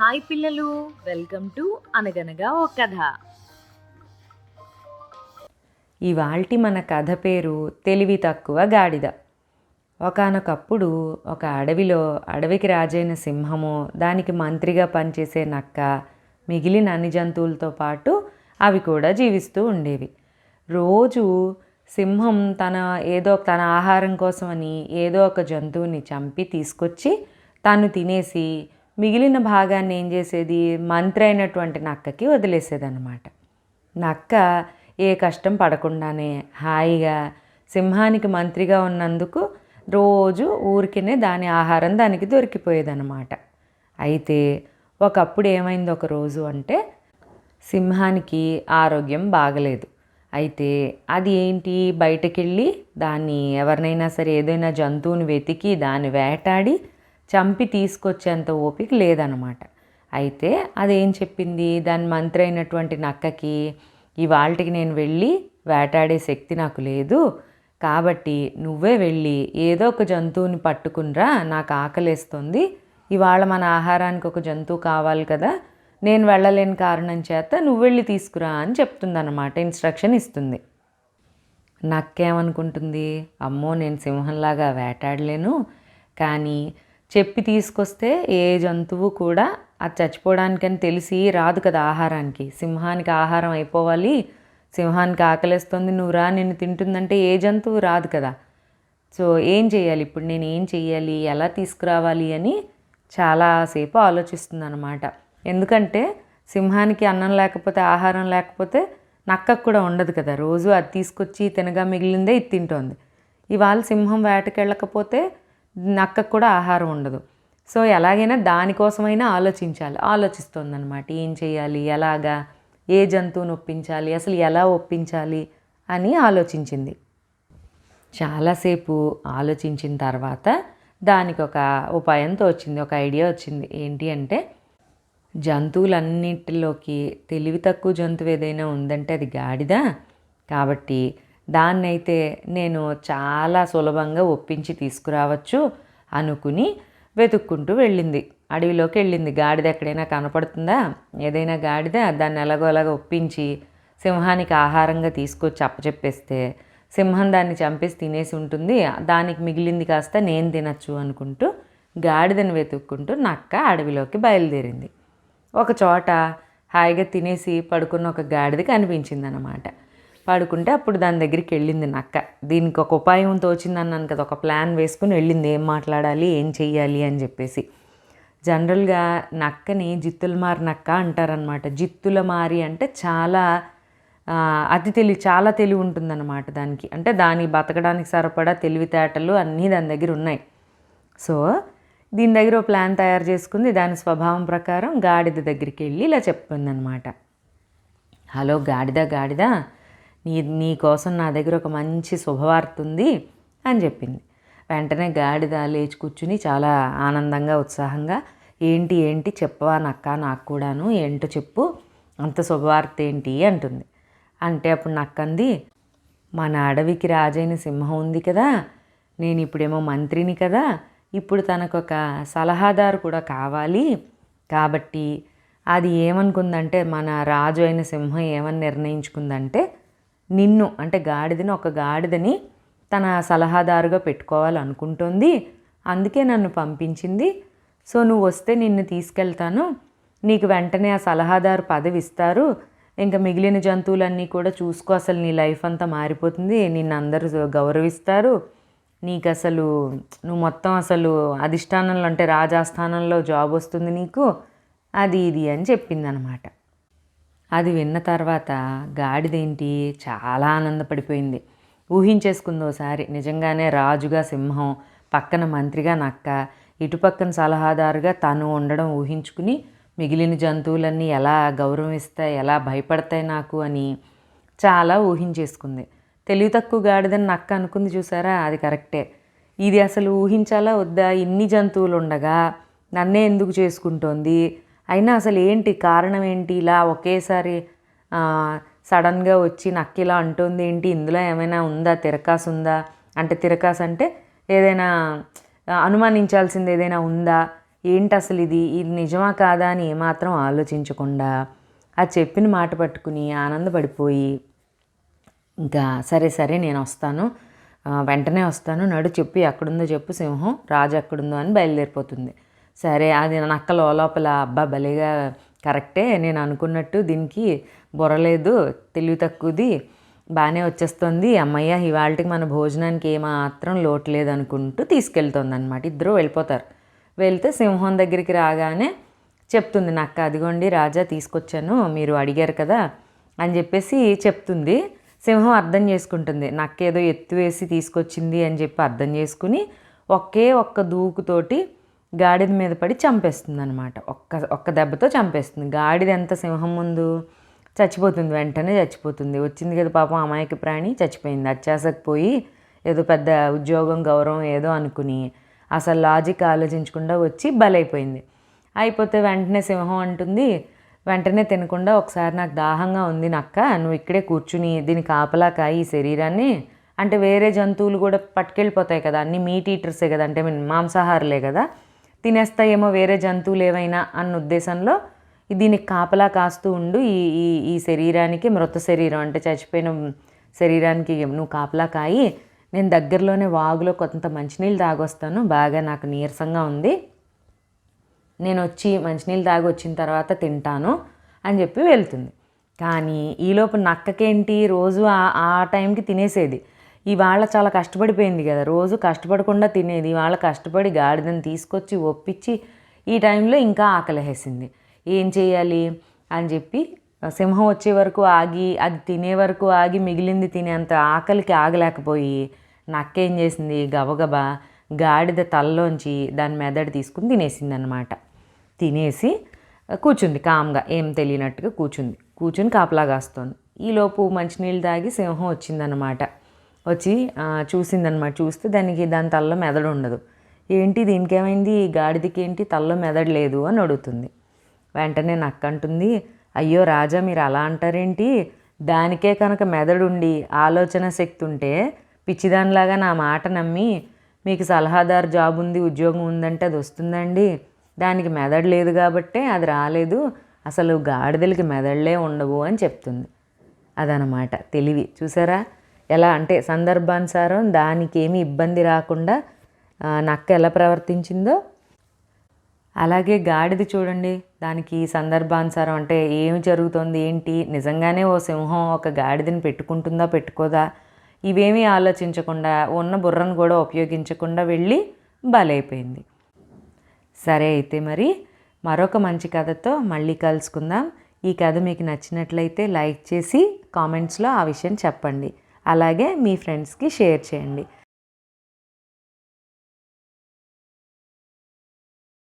Hi పిల్లలు welcome to అనగనగా ఓ కథ. ఇవాల్టి మన కథ పేరు తెలివి తక్కువ గాడిద. ఒకానొకప్పుడు ఒక అడవిలో అడవికి రాజైన సింహము దానికి మంత్రిగా పనిచేసే నక్క మిగిలిన అన్ని జంతువులతో పాటు అవి కూడా జీవిస్తూ ఉండేవి. రోజు సింహం తన ఏదో తన ఆహారం కోసమని ఏదో ఒక జంతువుని చంపి తీసుకొచ్చి తను తినేసి మిగిలిన భాగాన్ని ఏం చేసేది? మంత్రి అయినటువంటి నక్కకి వదిలేసేదన్నమాట. నక్క ఏ కష్టం పడకుండానే హాయిగా సింహానికి మంత్రిగా ఉన్నందుకు రోజు ఊరికినే దాని ఆహారం దానికి దొరికిపోయేదన్నమాట. అయితే ఒకప్పుడు ఏమైంది ఒక రోజు అంటే సింహానికి ఆరోగ్యం బాగలేదు. అయితే అది ఏంటి? బయటకెళ్ళి దాన్ని ఎవరినైనా సరే ఏదైనా జంతువుని వెతికి దాన్ని వేటాడి చంపి తీసుకొచ్చేంత ఓపిక లేదనమాట అయితే అదేం చెప్పింది? దాని మంత్రి అయినటువంటి నక్కకి ఇవాళకి నేను వెళ్ళి వేటాడే శక్తి నాకు లేదు. కాబట్టి నువ్వే వెళ్ళి ఏదో ఒక జంతువుని పట్టుకునిరా నాకు ఆకలేస్తుంది. ఇవాళ మన ఆహారానికి ఒక జంతువు కావాలి కదా. నేను వెళ్ళలేని కారణం చేత నువ్వు వెళ్ళి తీసుకురా అని చెప్తుందన్నమాట. ఇన్స్ట్రక్షన్ ఇస్తుంది. నక్కేమనుకుంటుంది? అమ్మో నేను సింహంలాగా వేటాడలేను. కానీ చెప్పి తీసుకొస్తే ఏ జంతువు కూడా అది చచ్చిపోవడానికని తెలిసి రాదు కదా ఆహారానికి. సింహానికి ఆహారం అయిపోవాలి సింహానికి ఆకలిస్తుంది నువ్వు రా నిన్ను తింటుందంటే ఏ జంతువు రాదు కదా. సో ఏం చేయాలి ఇప్పుడు? నేను ఏం చెయ్యాలి? ఎలా తీసుకురావాలి అని చాలాసేపు ఆలోచిస్తుంది అనమాట ఎందుకంటే సింహానికి అన్నం లేకపోతే ఆహారం లేకపోతే నక్కకు కూడా ఉండదు కదా. రోజు అది తీసుకొచ్చి తినగా మిగిలిందే ఇది తింటోంది. ఇవాళ సింహం వేటకెళ్ళకపోతే నక్కకు కూడా ఆహారం ఉండదు. సో ఎలాగైనా దానికోసమైనా ఆలోచించాలి. ఆలోచిస్తుంది అనమాట ఏం చేయాలి ఎలాగా? ఏ జంతువుని ఒప్పించాలి అసలు ఎలా ఒప్పించాలి? అని ఆలోచించింది. చాలాసేపు ఆలోచించిన తర్వాత దానికి ఒక ఉపాయంతో వచ్చింది ఒక ఐడియా వచ్చింది. ఏంటి అంటే జంతువులన్నింటిలోకి తెలివి తక్కువ జంతువు ఏదైనా ఉందంటే అది గాడిద? కాబట్టి దాన్నైతే నేను చాలా సులభంగా ఒప్పించి తీసుకురావచ్చు అనుకుని వెతుక్కుంటూ వెళ్ళింది. అడవిలోకి వెళ్ళింది. గాడిద ఎక్కడైనా కనపడుతుందా? ఏదైనా గాడిద దాన్ని ఎలాగోలాగా ఒప్పించి సింహానికి ఆహారంగా తీసుకొచ్చి అప్పచెప్పేస్తే సింహం దాన్ని చంపేసి తినేసి ఉంటుంది. దానికి మిగిలింది కాస్త నేను తినచ్చు అనుకుంటూ గాడిదను వెతుక్కుంటూ నక్క అడవిలోకి బయలుదేరింది. ఒక చోట హాయిగా తినేసి పడుకున్న ఒక గాడిద కనిపించింది అనమాట పడుకుంటే అప్పుడు దాని దగ్గరికి వెళ్ళింది నక్క. దీనికి ఒక ఉపాయం తోచింది అన్నాను కదా ఒక ప్లాన్ వేసుకుని వెళ్ళింది. ఏం మాట్లాడాలి ఏం చెయ్యాలి అని చెప్పేసి. జనరల్గా నక్కని జిత్తులమారి నక్క అంటారనమాట జిత్తులమారి అంటే చాలా అతి తెలివి చాలా తెలివి ఉంటుందన్నమాట దానికి. అంటే దాని బతకడానికి సరిపడా తెలివితేటలు అన్నీ దాని దగ్గర ఉన్నాయి. సో దీని దగ్గర ఓ ప్లాన్ తయారు చేసుకుంది. దాని స్వభావం ప్రకారం గాడిద దగ్గరికి వెళ్ళి ఇలా చెప్పిందనమాట హలో గాడిద గాడిద నీ నీకోసం నా దగ్గర ఒక మంచి శుభవార్త ఉంది అని చెప్పింది. వెంటనే గాడిద లేచి కూర్చుని చాలా ఆనందంగా ఉత్సాహంగా ఏంటి ఏంటి చెప్పవా నక్క నాకు కూడాను ఏంటో చెప్పు అంత శుభవార్త ఏంటి అంటుంది. అంటే అప్పుడు నక్కంది మన అడవికి రాజైన సింహం ఉంది కదా నేను ఇప్పుడేమో మంత్రిని కదా ఇప్పుడు తనకొక సలహాదారు కూడా కావాలి కాబట్టి అది ఏమనుకుందంటే మన రాజు అయిన సింహం ఏమని నిర్ణయించుకుందంటే నిన్ను అంటే గాడిదని ఒక గాడిదని తన సలహాదారుగా పెట్టుకోవాలనుకుంటుంది. అందుకే నన్ను పంపించింది. సో నువ్వు వస్తే నిన్ను తీసుకెళ్తాను. నీకు వెంటనే ఆ సలహాదారు పదవి ఇస్తారు. ఇంకా మిగిలిన జంతువులన్నీ కూడా చూసుకో అసలు నీ లైఫ్ అంతా మారిపోతుంది. నిన్ను అందరూ గౌరవిస్తారు. నీకు అసలు నువ్వు మొత్తం అసలు అధిష్టానంలో అంటే రాజాస్థానంలో జాబ్ వస్తుంది నీకు. అది ఇది అని చెప్పిందనమాట. అది విన్న తర్వాత గాడిదేంటి? చాలా ఆనందపడిపోయింది. ఊహించేసుకుందోసారి నిజంగానే రాజుగా సింహం పక్కన మంత్రిగా నక్క ఇటుపక్కన సలహాదారుగా తను ఉండడం ఊహించుకుని మిగిలిన జంతువులన్నీ ఎలా గౌరవిస్తాయి ఎలా భయపడతాయి నాకు అని చాలా ఊహించేసుకుంది. తెలివి తక్కువ గాడిదని నక్క అనుకుంది చూసారా? అది కరెక్టే. ఇది అసలు ఊహించాలా? వద్దా? ఇన్ని జంతువులు ఉండగా నన్నే ఎందుకు చేసుకుంటోంది? అయినా అసలు ఏంటి? కారణం ఏంటి? ఇలా ఒకేసారి సడన్గా వచ్చి నక్కి ఇలా అంటుంది ఏంటి? ఇందులో ఏమైనా ఉందా? తిరకాసు ఉందా? అంటే తిరకాసు అంటే ఏదైనా అనుమానించాల్సింది ఏదైనా ఉందా? ఏంటి అసలు ఇది? ఇది నిజమా కాదా అని ఏమాత్రం ఆలోచించకుండా ఆ చెప్పిన మాట పట్టుకుని ఆనందపడిపోయి ఇంకా సరే సరే నేను వస్తాను. వెంటనే వస్తాను. నడు చెప్పి ఎక్కడుందో చెప్పు సింహం. రాజు ఎక్కడుందో అని బయలుదేరిపోతుంది. సరే అది నక్క లోపల అబ్బా భలేగా కరెక్టే నేను అనుకున్నట్టు దీనికి బుర్రలేదు తెలివి తక్కువది బాగానే వచ్చేస్తుంది అమ్మయ్య ఇవాళకి మన భోజనానికి ఏమాత్రం లోటు లేదు అనుకుంటూ తీసుకెళ్తుంది అనమాట ఇద్దరు వెళ్ళిపోతారు. వెళ్తే సింహం దగ్గరికి రాగానే చెప్తుంది నక్క అదిగోండి రాజా తీసుకొచ్చాను మీరు అడిగారు కదా అని చెప్పేసి చెప్తుంది. సింహం అర్థం చేసుకుంటుంది. నక్క ఏదో ఎత్తు వేసి తీసుకొచ్చింది అని చెప్పి అర్థం చేసుకుని ఒకే ఒక్క దూకుతోటి గాడిద మీద పడి చంపేస్తుంది అనమాట ఒక్క ఒక్క దెబ్బతో చంపేస్తుంది. గాడిద ఎంత సింహం ముందు చచ్చిపోతుంది వెంటనే చచ్చిపోతుంది. వచ్చింది కదా పాపం అమాయక ప్రాణి చచ్చిపోయింది. అత్యాసకు పోయి ఏదో పెద్ద ఉద్యోగం గౌరవం ఏదో అనుకుని అసలు లాజిక్ ఆలోచించకుండా వచ్చి బలైపోయింది. అయిపోతే వెంటనే సింహం అంటుంది వెంటనే తినకుండా ఒకసారి నాకు దాహంగా ఉంది నక్క నువ్వు ఇక్కడే కూర్చుని దీని కాపలాక కాయి ఈ శరీరాన్ని అంటే వేరే జంతువులు కూడా పట్టుకెళ్ళిపోతాయి కదా. అన్ని మీట్ ఈటర్సే కదా. అంటే మాంసాహారులే కదా. తినేస్తాయేమో వేరే జంతువులు ఏవైనా అన్న ఉద్దేశంలో దీనికి కాపలా కాస్తూ ఉండు ఈ ఈ ఈ శరీరానికి మృత శరీరం అంటే చచ్చిపోయిన శరీరానికి నువ్వు కాపలా కాయి నేను దగ్గరలోనే వాగులో కొంత మంచినీళ్ళు తాగొస్తాను బాగా నాకు నీరసంగా ఉంది నేను వచ్చి మంచినీళ్ళు తాగి వచ్చిన తర్వాత తింటాను అని చెప్పి వెళ్తుంది. కానీ ఈలోపు నక్కకేంటి? రోజు ఆ టైంకి తినేసేది. ఇవాళ చాలా కష్టపడిపోయింది కదా. రోజు కష్టపడకుండా తినేది ఇవాళ కష్టపడి గాడిదని తీసుకొచ్చి ఒప్పించి ఈ టైంలో ఇంకా ఆకలిహేసింది ఏం చేయాలి? అని చెప్పి సింహం వచ్చే వరకు ఆగి అది తినే వరకు ఆగి మిగిలింది తినేంత ఆకలికి ఆగలేకపోయి నక్కేం చేసింది? గబగబా గాడిద తలలోంచి దాని మెదడు తీసుకుని తినేసింది అనమాట తినేసి కూర్చుంది కామ్గా ఏం తెలియనట్టుగా కూర్చుంది కూర్చుని కాపలా కాస్తోంది. ఈలోపు మంచినీళ్ళు తాగి సింహం వచ్చిందనమాట వచ్చి చూసిందనమాట చూస్తే దానికి దాని తలలో మెదడు ఉండదు. ఏంటి దీనికి ఏమైంది గాడిదకి ఏంటి తలలో మెదడు లేదు అని అడుగుతుంది. వెంటనే నక్కంటుంది అయ్యో రాజా మీరు అలా అంటారేంటి? దానికే కనుక మెదడుండి ఆలోచన శక్తి ఉంటే పిచ్చిదానిలాగా నా మాట నమ్మి మీకు సలహాదారు జాబ్ ఉంది ఉద్యోగం ఉందంటే అది వస్తుందండి దానికి మెదడు లేదు కాబట్టే అది రాలేదు. అసలు గాడిదలకి మెదడులే ఉండవు అని చెప్తుంది. అదనమాట. తెలివి. చూసారా? ఎలా అంటే సందర్భానుసారం దానికి ఏమీ ఇబ్బంది రాకుండా నక్క ఎలా ప్రవర్తించిందో అలాగే గాడిద చూడండి దానికి సందర్భానుసారం అంటే ఏమి జరుగుతోంది ఏంటి నిజంగానే ఓ సింహం ఒక గాడిదని పెట్టుకుంటుందా పెట్టుకోదా ఇవేమీ ఆలోచించకుండా ఉన్న బుర్రను కూడా ఉపయోగించకుండా వెళ్ళి బలైపోయింది. సరే అయితే మరి మరొక మంచి కథతో మళ్ళీ కలుసుకుందాం. ఈ కథ మీకు నచ్చినట్లయితే లైక్ చేసి కామెంట్స్లో ఆ విషయం చెప్పండి. అలాగే మీ ఫ్రెండ్స్కి షేర్ చేయండి.